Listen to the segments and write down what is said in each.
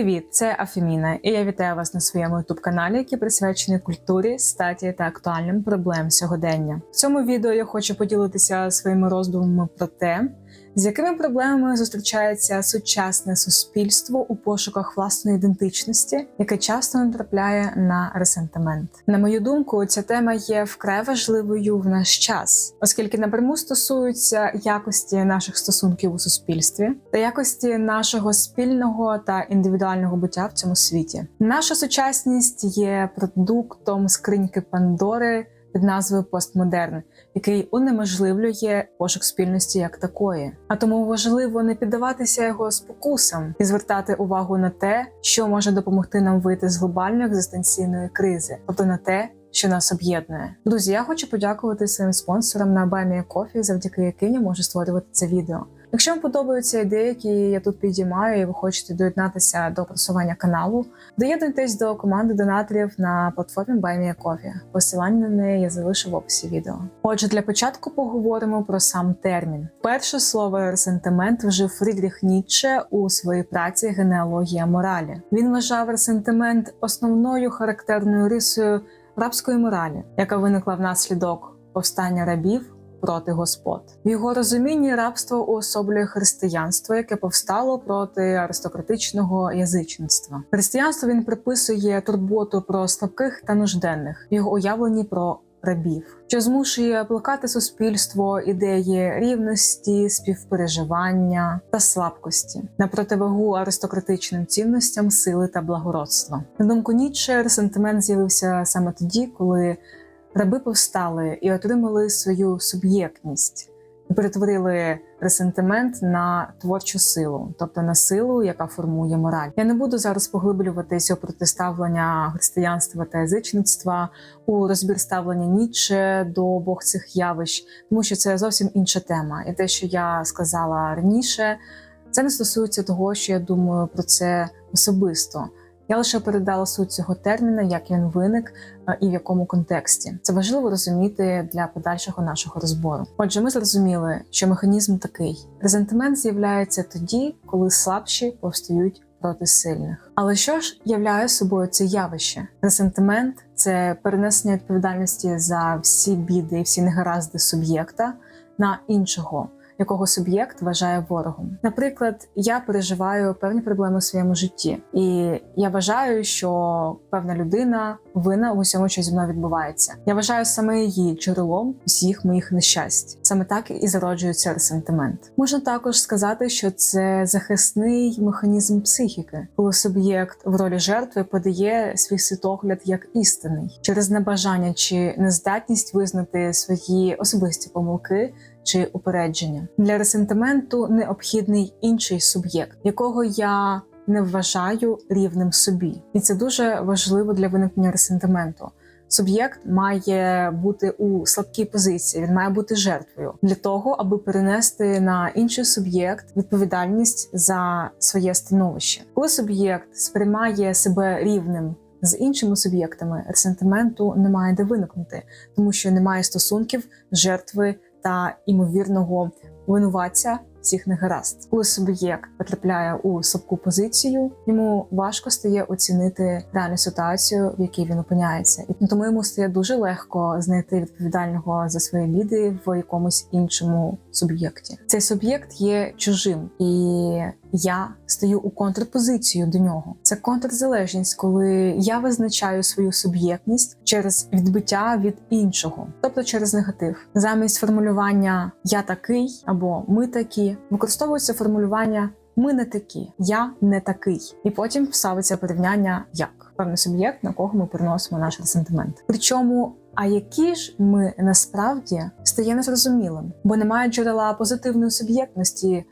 Привіт, це Афеміна, і я вітаю вас на своєму youtube каналі, який присвячений культурі, статі та актуальним проблемам сьогодення. В цьому відео я хочу поділитися своїми роздумами про те, з якими проблемами зустрічається сучасне суспільство у пошуках власної ідентичності, яке часто натрапляє на ресентимент. На мою думку, ця тема є вкрай важливою в наш час, оскільки напряму стосується якості наших стосунків у суспільстві та якості нашого спільного та індивідуального буття в цьому світі. Наша сучасність є продуктом скриньки Пандори під назвою постмодерн, який унеможливлює пошук спільності як такої. А тому важливо не піддаватися його спокусам і звертати увагу на те, що може допомогти нам вийти з глобальної екзистенційної кризи, тобто на те. Що нас об'єднує, друзі. Я хочу подякувати своїм спонсорам на Баймія Кофі, завдяки яким я можу створювати це відео. Якщо вам подобаються ідеї, які я тут підіймаю, і ви хочете доєднатися до просування каналу, доєднуйтесь до команди донаторів на платформі BuyMeACoffee. Посилання на неї я залишу в описі відео. Отже, для початку поговоримо про сам термін. Перше слово ресентимент вжив Фрідріх Ніцше у своїй праці Генеалогія моралі. Він вважав ресентимент основною характерною рисою рабської моралі, яка виникла внаслідок повстання рабів проти господ. В його розумінні рабство уособлює християнство, яке повстало проти аристократичного язичництва. Християнство він приписує турботу про слабких та нужденних, в його уявленні про рабів, що змушує плекати суспільство ідеї рівності, співпереживання та слабкості на противагу аристократичним цінностям сили та благородства. На думку Ніцше, ресентимент з'явився саме тоді, коли Раби повстали і отримали свою суб'єктність, і перетворили ресентимент на творчу силу, тобто на силу, яка формує мораль. Я не буду зараз поглиблюватися у протиставлення християнства та язичництва у розбір ставлення Ніче до обох цих явищ, тому що це зовсім інша тема. І те, що я сказала раніше, це не стосується того, що я думаю про це особисто. Я лише передала суть цього терміна, як він виник і в якому контексті. Це важливо розуміти для подальшого нашого розбору. Отже, ми зрозуміли, що механізм такий: резентимент з'являється тоді, коли слабші повстають проти сильних. Але що ж являє собою це явище? Ресентимент це перенесення відповідальності за всі біди всі негаразди суб'єкта на іншого якого суб'єкт вважає ворогом. Наприклад, я переживаю певні проблеми в своєму житті, і я вважаю, що певна людина вина в усьому, що зі мною відбувається. Я вважаю саме її джерелом всіх моїх нещасть. Саме так і зароджується ресентимент. Можна також сказати, що це захисний механізм психіки, коли суб'єкт в ролі жертви подає свій світогляд як істинний через небажання чи нездатність визнати свої особисті помилки чи упередження. Для ресентименту необхідний інший суб'єкт, якого я не вважаю рівним собі, і це дуже важливо для виникнення ресентименту. Суб'єкт має бути у слабкій позиції, він має бути жертвою для того, аби перенести на інший суб'єкт відповідальність за своє становище. Коли суб'єкт сприймає себе рівним з іншими суб'єктами, ресентименту немає де виникнути, тому що немає стосунків жертви та імовірного винуватця всіх негаразд. Коли суб'єкт потрапляє у слабку позицію, йому важко стає оцінити дану ситуацію, в якій він опиняється, і тому йому стає дуже легко знайти відповідального за свої біди в якомусь іншому суб'єкті. Цей суб'єкт є чужим, і я стою у контрпозицію до нього. Це контрзалежність, коли я визначаю свою суб'єктність через відбиття від іншого, тобто через негатив, замість формулювання я такий або ми такі використовується формулювання ми не такі, я не такий, і потім ставиться порівняння як певний суб'єкт, на кого ми переносимо наш ресентимент. Причому. А які ж ми насправді стає незрозумілим, бо немає джерела позитивної суб'єктності,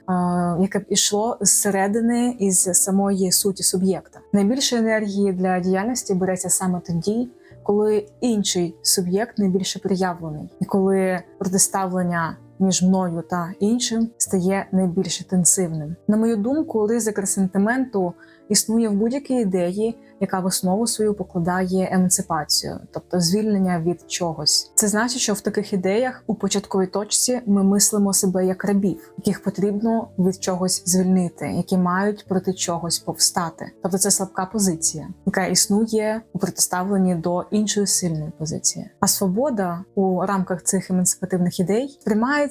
яке б ішло зсередини із самої суті суб'єкта. Найбільше енергії для діяльності береться саме тоді, коли інший суб'єкт найбільше приявлений, і коли протиставлення між мною та іншим стає найбільш інтенсивним. На мою думку, ризик ресентименту існує в будь-якій ідеї, яка в основу свою покладає емансипацію, тобто звільнення від чогось. Це значить, що в таких ідеях у початковій точці ми мислимо себе як рабів, яких потрібно від чогось звільнити, які мають проти чогось повстати. Тобто це слабка позиція, яка існує у протиставленні до іншої сильної позиції. А свобода у рамках цих емансипативних ідей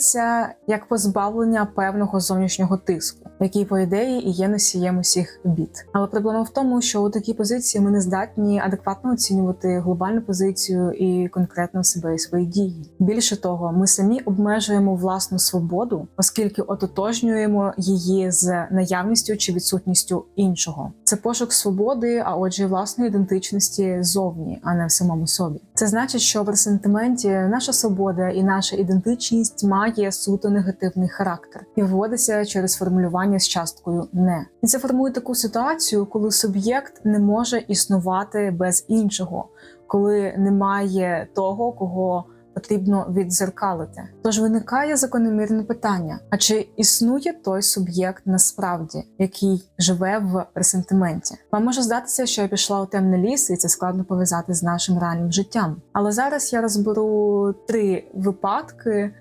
сприймається як позбавлення певного зовнішнього тиску, який по ідеї і є носієм усіх бід. Але проблема в тому, що у такій позиції ми не здатні адекватно оцінювати глобальну позицію і конкретно себе і свої дії. Більше того, ми самі обмежуємо власну свободу, оскільки ототожнюємо її з наявністю чи відсутністю іншого. Це пошук свободи, а отже, власної ідентичності зовні, а не в самому собі. Це значить, що в ресентименті наша свобода і наша ідентичність має суто негативний характер і вводиться через формулювання з часткою не. І це формує таку ситуацію, коли суб'єкт не може існувати без іншого, коли немає того, кого потрібно відзеркалити. Тож виникає закономірне питання: а чи існує той суб'єкт насправді, який живе в ресентименті? Вам може здатися, що я пішла у темний ліс, і це складно пов'язати з нашим реальним життям. Але зараз я розберу три випадки.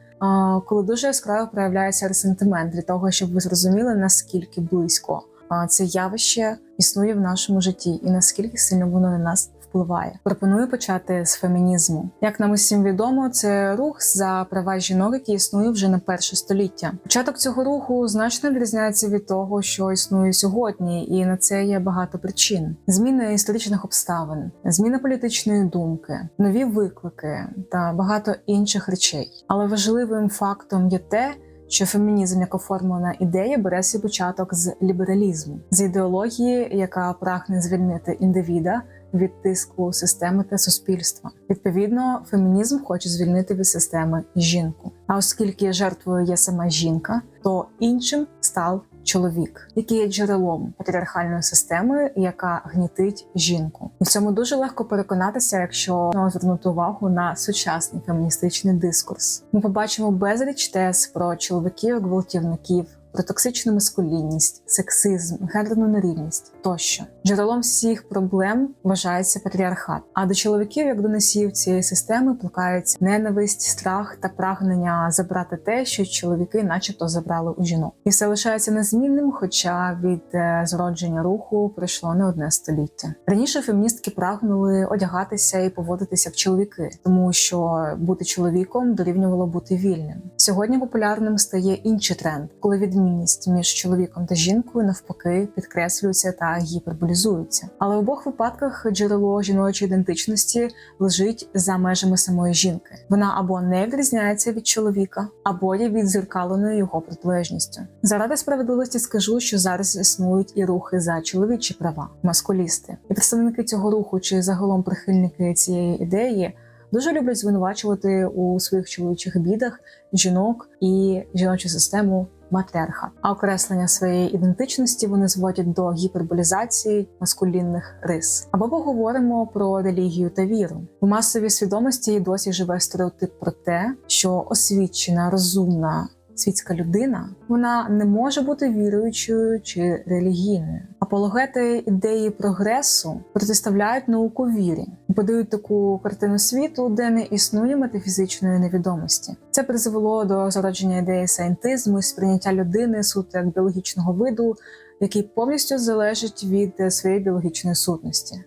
Коли дуже яскраво проявляється ресентимент для того, щоб ви зрозуміли наскільки близько це явище існує в нашому житті, і наскільки сильно воно на нас впливає. Пропоную почати з фемінізму. Як нам усім відомо, це рух за права жінок, який існує вже не перше століття. Початок цього руху значно відрізняється від того, що існує сьогодні, і на це є багато причин: зміна історичних обставин, зміна політичної думки, нові виклики та багато інших речей. Але важливим фактом є те. Що фемінізм як оформлена ідея бере свій початок з лібералізму, з ідеології, яка прагне звільнити індивіда від тиску системи та суспільства. Відповідно, фемінізм хоче звільнити від системи жінку. А оскільки жертвою є сама жінка, то іншим став чоловік, який є джерелом патріархальної системи, яка гнітить жінку. І в цьому дуже легко переконатися, якщо звернути увагу на сучасний феміністичний дискурс. Ми побачимо безліч тез про чоловіків, гвалтівників. Про токсичну маскулінність, сексизм, гендерну нерівність тощо джерелом всіх проблем вважається патріархат. А до чоловіків, як до носіїв цієї системи, плукаються ненависть, страх та прагнення забрати те, що чоловіки, начебто, забрали у жінок, і все лишається незмінним. Хоча від е, зродження руху пройшло не одне століття. Раніше феміністки прагнули одягатися і поводитися як чоловіки, тому що бути чоловіком дорівнювало бути вільним. Сьогодні популярним стає інший тренд, коли відмінність між чоловіком та жінкою навпаки підкреслюється та гіперболізується. Але в обох випадках джерело жіночої ідентичності лежить за межами самої жінки. Вона або не відрізняється від чоловіка, або є відзеркаленою його протилежністю. Заради справедливості скажу, що зараз існують і рухи за чоловічі права, маскулісти, і представники цього руху чи загалом прихильники цієї ідеї. Дуже люблять звинувачувати у своїх чоловічих бідах жінок і жіночу систему матріархат. А окреслення своєї ідентичності вони зводять до гіперболізації маскулінних рис. Або поговоримо про релігію та віру. У масовій свідомості досі живе стереотип про те, що освічена, розумна. Світська людина вона не може бути віруючою чи релігійною. Апологети ідеї прогресу протиставляють науку вірі, подають таку картину світу, де не існує метафізичної невідомості. Це призвело до зародження ідеї саєнтизму і сприйняття людини суто як біологічного виду, який повністю залежить від своєї біологічної сутності.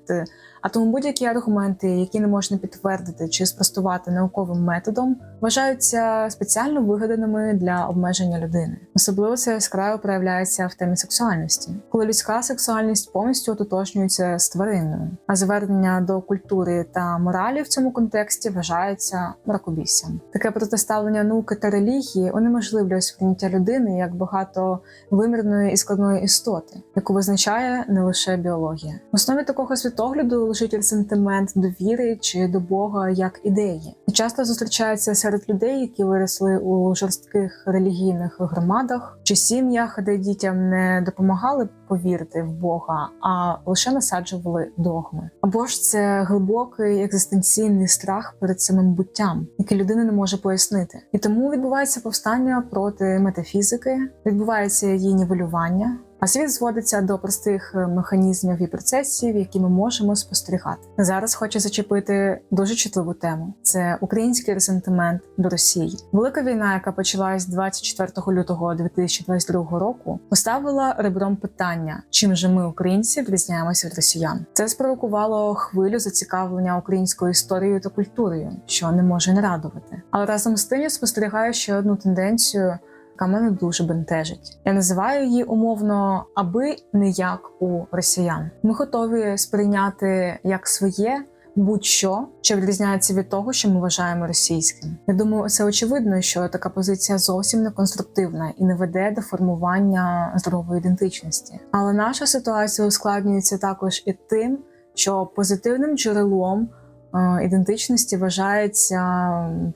А тому будь-які аргументи, які не можна підтвердити чи спростувати науковим методом, вважаються спеціально вигаданими для обмеження людини. Особливо це яскраво проявляється в темі сексуальності, коли людська сексуальність повністю ототожнюється з тваринною, а звернення до культури та моралі в цьому контексті вважається мракобіссям. Таке протиставлення науки та релігії унеможливлює сприйняття людини як багатовимірної і складної істоти, яку визначає не лише біологія. В основі такого світогляду лежить сентимент довіри чи до Бога як ідеї, і часто зустрічається серед людей, які виросли у жорстких релігійних громадах чи сім'ях, де дітям не допомагали повірити в Бога, а лише насаджували догми. Або ж це глибокий екзистенційний страх перед самим буттям, який людина не може пояснити, і тому відбувається повстання проти метафізики, відбувається її нівелювання. А світ зводиться до простих е, механізмів і процесів, які ми можемо спостерігати. Зараз хочу зачепити дуже чутливу тему: це український ресентимент до Росії. Велика війна, яка почалась 24 лютого 2022 року, поставила ребром питання, чим же ми, українці, відрізняємося від росіян. Це спровокувало хвилю зацікавлення українською історією та культурою, що не може не радувати. Але разом з тим я спостерігаю ще одну тенденцію. Яка мене дуже бентежить. Я називаю її умовно аби не як у росіян. Ми готові сприйняти як своє будь-що, що відрізняється від того, що ми вважаємо російським. Я думаю, це очевидно, що така позиція зовсім не конструктивна і не веде до формування здорової ідентичності. Але наша ситуація ускладнюється також і тим, що позитивним джерелом. е, Ідентичності вважається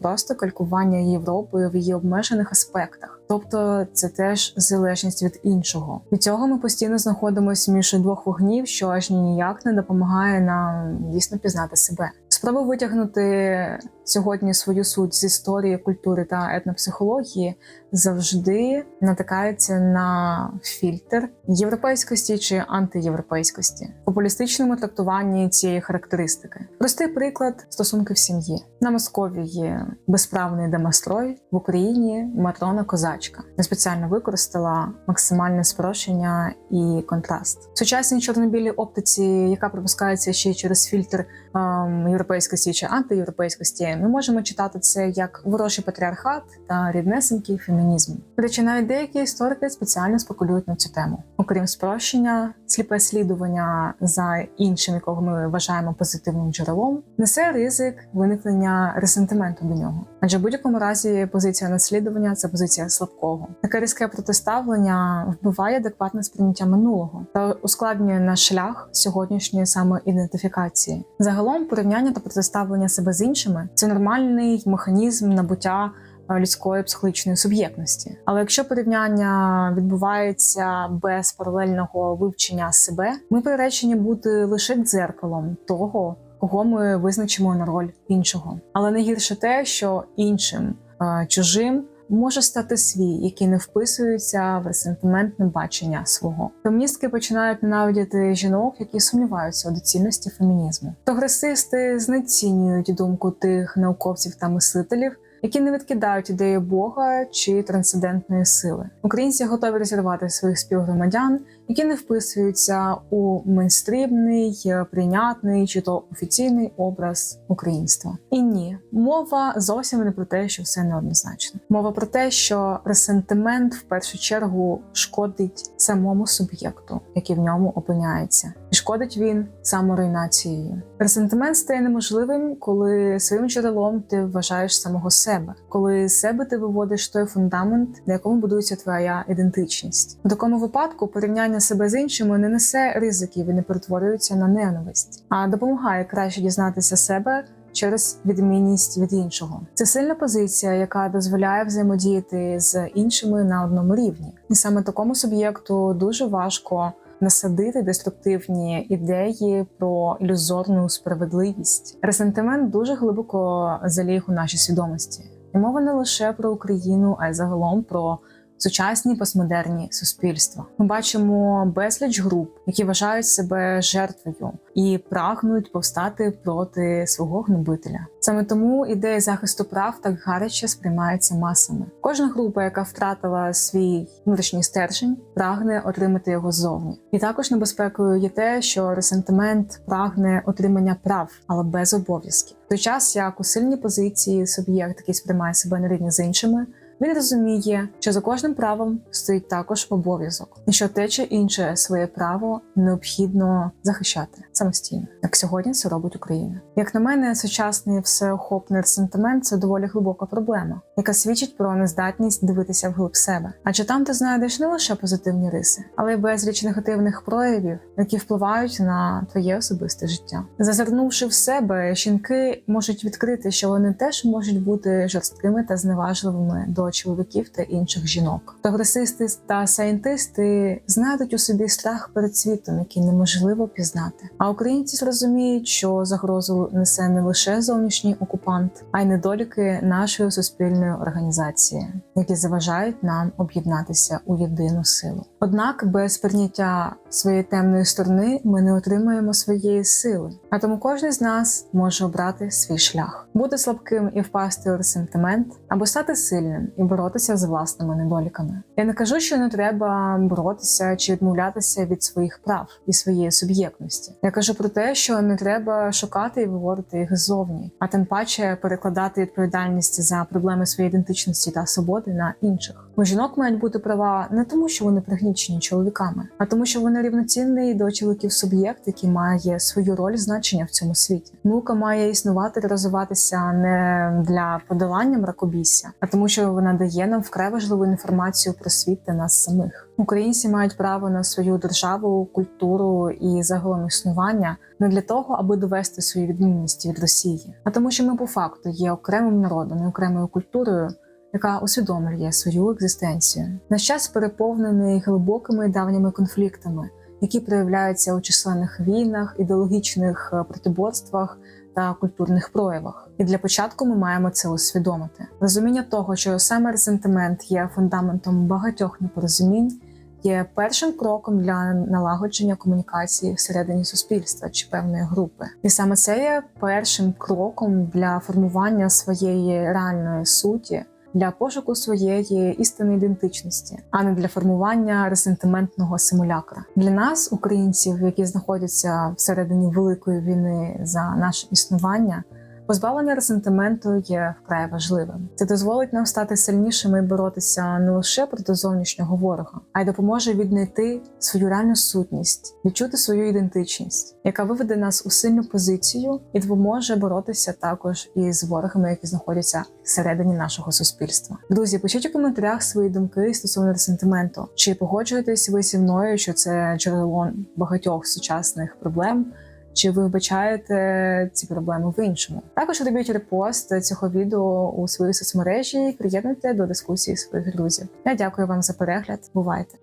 просто калькування Європою в її обмежених аспектах, тобто це теж залежність від іншого. Від цього ми постійно знаходимося між двох вогнів, що аж ніяк не допомагає нам дійсно пізнати себе. Спроба витягнути сьогодні свою суть з історії, культури та етнопсихології завжди натикається на фільтр європейськості чи антиєвропейськості в популістичному трактуванні цієї характеристики. Простий приклад стосунки в сім'ї на Московії безправний демострой в Україні матрона козачка. Я спеціально використала максимальне спрощення і контраст. Сучасній чорно-білій оптиці, яка пропускається ще через фільтр ем, європейськості чи антиєвропейськості, ми можемо читати це як ворожий патріархат та ріднесенький фемінізм. До речі, навіть деякі історики спеціально спекулюють на цю тему. Окрім спрощення, сліпе слідування за іншим, якого ми вважаємо позитивним джерелом, несе ризик виникнення ресентименту до нього. Адже в будь-якому разі позиція наслідування це позиція слабкого. Таке різке протиставлення вбиває адекватне сприйняття минулого та ускладнює наш шлях сьогоднішньої самоідентифікації. Загалом порівняння та протиставлення себе з іншими це нормальний механізм набуття е, людської психологічної суб'єктності. Але якщо порівняння відбувається без паралельного вивчення себе, ми приречені бути лише дзеркалом того, кого ми визначимо на роль іншого. Але найгірше те, що іншим е, чужим. Може стати свій, який не вписується в ресентиментне бачення свого. Феміністки починають ненавидіти жінок, які сумніваються у доцільності фемінізму. Прогресисти знецінюють думку тих науковців та мислителів, які не відкидають ідеї Бога чи трансцендентної сили. Українці готові розірвати своїх співгромадян, які не вписуються у мейнстрімний, прийнятний чи то офіційний образ українства. І ні, мова зовсім не про те, що все неоднозначно. Мова про те, що ресентимент в першу чергу шкодить самому суб'єкту, який в ньому опиняється, і шкодить він саморуйнацією. Ресентимент стає неможливим, коли своїм джерелом ти вважаєш самого себе, коли себе ти виводиш той фундамент, на якому будується твоя ідентичність. У такому випадку порівняння себе з іншими не несе ризиків і не перетворюється на ненависть, а допомагає краще дізнатися себе. Через відмінність від іншого це сильна позиція, яка дозволяє взаємодіяти з іншими на одному рівні, і саме такому суб'єкту дуже важко насадити деструктивні ідеї про ілюзорну справедливість. Ресентимент дуже глибоко заліг у нашій свідомості, і мова не лише про Україну, а й загалом про сучасні постмодерні суспільства. Ми бачимо безліч груп, які вважають себе жертвою і прагнуть повстати проти свого гнобителя. Саме тому ідея захисту прав так гаряче сприймається масами. Кожна група, яка втратила свій внутрішній стержень, прагне отримати його ззовні. І також небезпекою є те, що ресентимент прагне отримання прав, але без обов'язків. Той час як у сильній позиції суб'єкт, який сприймає себе на рівні з іншими. Він розуміє, що за кожним правом стоїть також обов'язок, і що те чи інше своє право необхідно захищати самостійно, як сьогодні це робить Україна. Як на мене, сучасний всеохопний ресентимент – це доволі глибока проблема, яка свідчить про нездатність дивитися вглиб себе. Адже там ти знайдеш не лише позитивні риси, але й безліч негативних проявів, які впливають на твоє особисте життя. Зазирнувши в себе, жінки можуть відкрити, що вони теж можуть бути жорсткими та зневажливими до до чоловіків та інших жінок. Прогресисти та сайентисти знайдуть у собі страх перед світом, який неможливо пізнати. А українці зрозуміють, що загрозу несе не лише зовнішній окупант, а й недоліки нашої суспільної організації, які заважають нам об'єднатися у єдину силу. Однак без прийняття своєї темної сторони ми не отримаємо своєї сили. А тому кожен з нас може обрати свій шлях, бути слабким і впасти у ресентимент, або стати сильним і боротися з власними недоліками. Я не кажу, що не треба боротися чи відмовлятися від своїх прав і своєї суб'єктності. Я кажу про те, що не треба шукати і виводити їх ззовні, а тим паче перекладати відповідальність за проблеми своєї ідентичності та свободи на інших. У жінок мають бути права не тому, що вони пригнічені чоловіками, а тому, що вони рівноцінний до чоловіків суб'єкт, який має свою роль значення в цьому світі. Наука має існувати та розвиватися не для подолання мракобісся, а тому, що вона дає нам вкрай важливу інформацію про світ та нас самих. Українці мають право на свою державу, культуру і загалом існування не для того, аби довести свою відмінність від Росії, а тому, що ми по факту є окремим народом і окремою культурою, яка усвідомлює свою екзистенцію. Наш час переповнений глибокими давніми конфліктами, які проявляються у численних війнах, ідеологічних е, протиборствах та культурних проявах. І для початку ми маємо це усвідомити. Розуміння того, що саме ресентимент є фундаментом багатьох непорозумінь, є першим кроком для налагодження комунікації всередині суспільства чи певної групи. І саме це є першим кроком для формування своєї реальної суті. Для пошуку своєї істинної ідентичності, а не для формування ресентиментного симулякра для нас, українців, які знаходяться всередині великої війни за наше існування. Позбавлення ресентименту є вкрай важливим. Це дозволить нам стати сильнішими і боротися не лише проти зовнішнього ворога, а й допоможе віднайти свою реальну сутність, відчути свою ідентичність, яка виведе нас у сильну позицію і допоможе боротися також із ворогами, які знаходяться всередині нашого суспільства. Друзі, пишіть у коментарях свої думки стосовно ресентименту. Чи погоджуєтесь ви зі мною, що це джерело багатьох сучасних проблем? Чи ви вбачаєте ці проблеми в іншому? Також робіть репост цього відео у своїй соцмережі і приєднуйте до дискусії своїх друзів. Я дякую вам за перегляд. Бувайте!